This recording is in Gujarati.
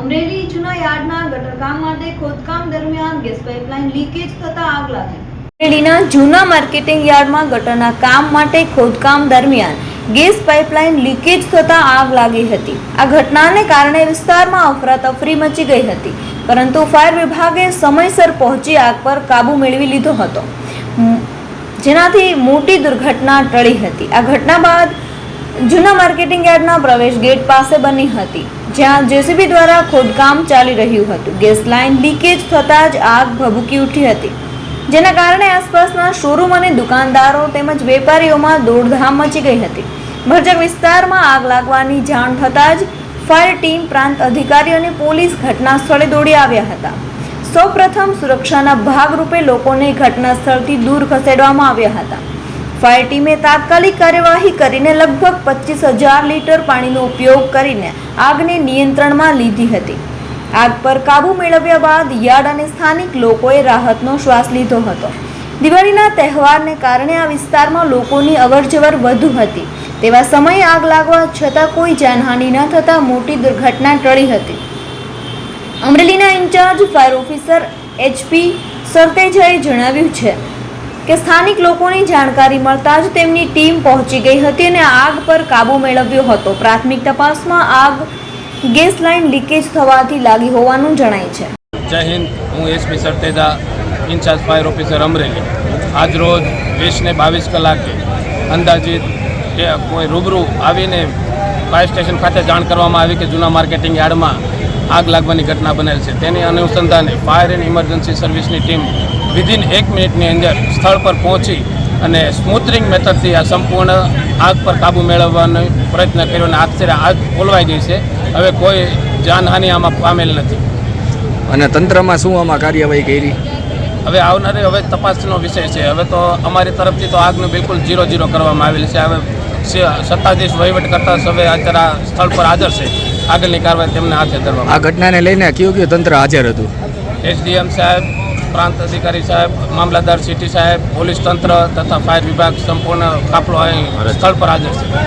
અમરેલી જૂના યાર્ડના ગટરકામ માટે ખોદકામ દરમિયાન ગેસ પાઇપલાઇન લીકેજ થતા આગ લાગી. અમરેલીના જૂના માર્કેટિંગ યાર્ડમાં ગટરના કામ માટે ખોદકામ દરમિયાન ગેસ પાઇપલાઇન લીકેજ થતા આગ લાગી હતી. આ ઘટનાને કારણે વિસ્તારમાં અફરાતફરી મચી ગઈ હતી, પરંતુ ફાયર વિભાગે સમયસર પહોંચી આગ પર કાબુ મેળવી લીધો હતો. જેનાથી મોટી દુર્ઘટના ટળી હતી. આ ઘટના બાદ જૂના માર્કેટિંગ યાર્ડના પ્રવેશ ગેટ પાસે બની હતી, જ્યાં જેસીબી દ્વારા ખોદકામ ચાલી રહ્યું હતું. ગેસ લાઇન લીકેજ થતાં જ આગ ભભૂકી ઉઠી હતી. જેના કારણે આસપાસના શોરૂમ અને દુકાનદારો તેમજ વેપારીઓમાં દોડધામ મચી ગઈ હતી. ભરજક વિસ્તારમાં આગ લાગવાની જાણ થતાં જ ફાયર ટીમ પ્રાંત અધિકારી અને પોલીસ ઘટના સ્થળે દોડી આવ્યા હતા. સૌપ્રથમ સુરક્ષાના ભાગરૂપે લોકોને ઘટના સ્થળથી દૂર ખસેડવામાં આવ્યા હતા. ફાયર ટીમે તાત્કાલિક કાર્યવાહી કરીને લગભગ પચીસ હજાર લીટર પાણીનો ઉપયોગ કરીને આગને નિયંત્રણમાં લીધી હતી. આગ પર કાબૂ મેળવ્યા બાદ યાર્ડ અને સ્થાનિક લોકોએ રાહતનો શ્વાસ લીધો હતો. દિવાળીના તહેવારને કારણે આ વિસ્તારમાં લોકોની અવરજવર વધુ હતી. તેવા સમયે આગ લાગવા છતાં કોઈ જાનહાનિ ન થતાં મોટી દુર્ઘટના ટળી હતી. અમરેલીના ઇન્ચાર્જ ફાયર ઓફિસર એચપી સરતેજાએ જણાવ્યું છે કે સ્થાનિક લોકોની જાણકારી મળતા જ તેમની ટીમ પહોંચી ગઈ હતી અને આગ પર કાબૂ મેળવ્યો હતો. પ્રાથમિક તપાસમાં આગ ગેસ લાઇન લીકેજ થવાથી લાગી હોવાનું જણાય છે. જય હિન્દ, હું SP સરતેજા, in charge fire officer Amreli. આજરોજ વીસને બાવીસ કલાકે અંદાજિત કોઈ રૂબરૂ આવીને ફાયર સ્ટેશન ખાતે જાણ કરવામાં આવી કે જૂના માર્કેટિંગ યાર્ડમાં આગ લાગવાની ઘટના બનેલ છે. તેની અનુસંધાને ફાયર એન્ડ ઇમરજન્સી સર્વિસની ટીમ વિધિન એક મિનિટની અંદર સ્થળ પર પહોંચી અને સ્મૂથરિંગ મેથડથી આ સંપૂર્ણ આગ પર કાબૂ મેળવવાનો પ્રયત્ન કર્યો અને આખરે આગ ઓલવાઈ ગઈ છે. હવે કોઈ જાનહાનિ આમાં પામેલ નથી. અને તંત્રમાં શું આમાં કાર્યવાહી કરી? હવે આવનારી હવે તપાસનો વિષય છે. હવે તો અમારી તરફથી તો આગનું બિલકુલ ઝીરો ઝીરો કરવામાં આવેલ છે. હવે સત્તાધીશ વહીવટ કરતા હવે અત્યારે આ સ્થળ પર હાજર છે. આગળની કાર્યવાહી તેમને હાથે ધરવામાં આ ઘટનાને લઈને કયું કયું તંત્ર હાજર હતું? એસડીએમ સાહેબ પ્રાંત અધિકારી સાહેબ મામલતદાર સિટી સાહેબ પોલીસ તંત્ર તથા ફાયર વિભાગ સંપૂર્ણ કાફલો અહીં સ્થળ પર હાજર છે.